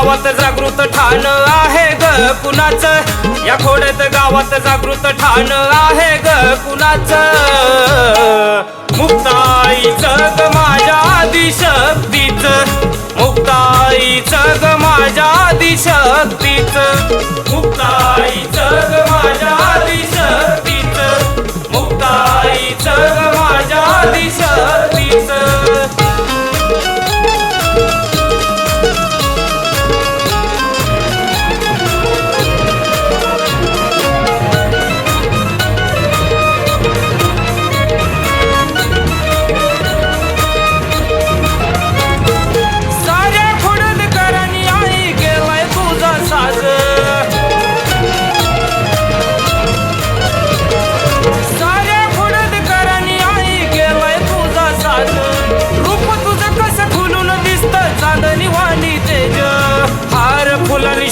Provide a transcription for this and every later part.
गावात जागृत ठाण आहे ग कुणाच? या खोड्यात गावात जागृत ठाण आहे ग कुणाच? मुक्ताई जग माझ्या दिशक्तीच मुक्ताई ग माझ्या दिशक्तीच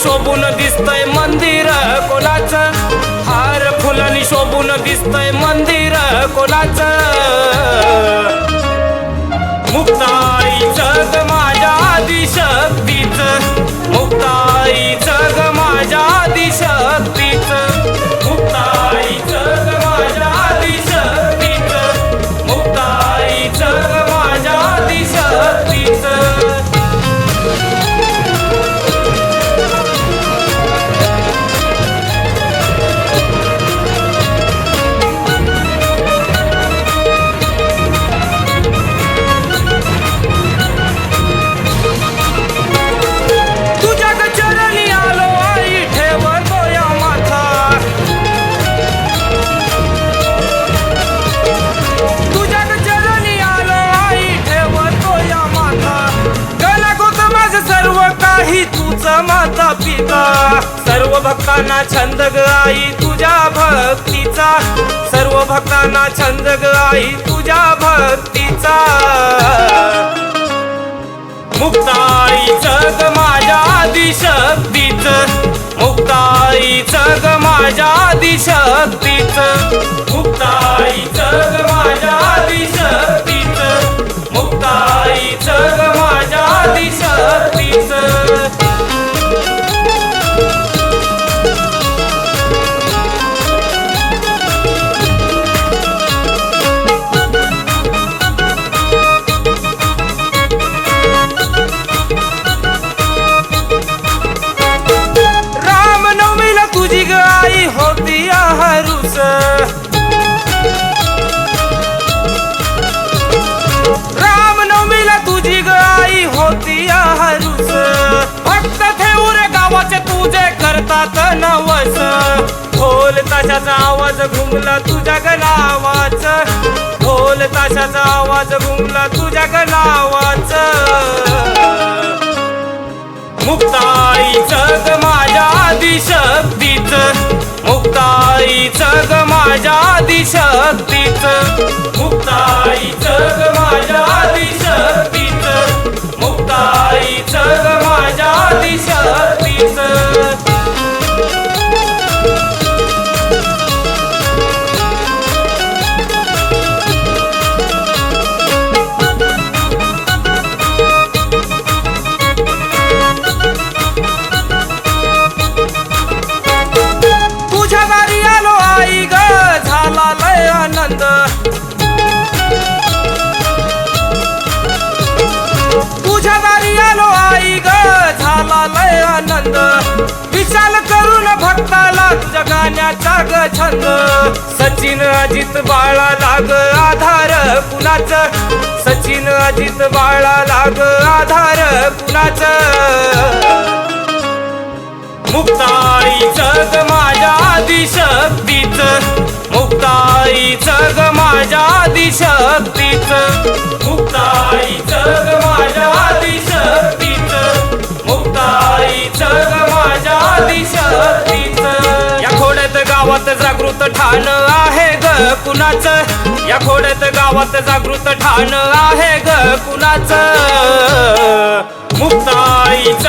शोभून दिसतय मंदिर कोणाचं? हार फुलांनी शोभून दिसतय मंदिर कोणाचं? माता पिता सर्व भक्तांना छंद ग आई तुझ्या भक्तीचा. सर्व भक्तांना छंद ग आई तुझ्या भक्तीचा. मुक्ताई जगमा म्हणतात नवस. ढोल ताशाचा आवाज घुमला तुझ्या ग नावाच ढोल ताशाचा आवाज घुमला तुझ्या ग नावाच मुक्ताईच ग माझ्या दिशक्तीच मुक्ताईच ग माझ्या दिशक्तीच ग सचिन अजित बाळा लाग आधार कुणाच? सचिन अजित बाळा लाग आधार कुणाच? मुक्ताईच जग माझ्या दिशक्तीच मुक्ताईच जग माझ्या दिशक्तीच मुक्ताईच जग जागृत ठाण आहे ग कुणाच? या खोड्यात गावात जागृत ठाण आहे ग कुणाच? मुक्ताईच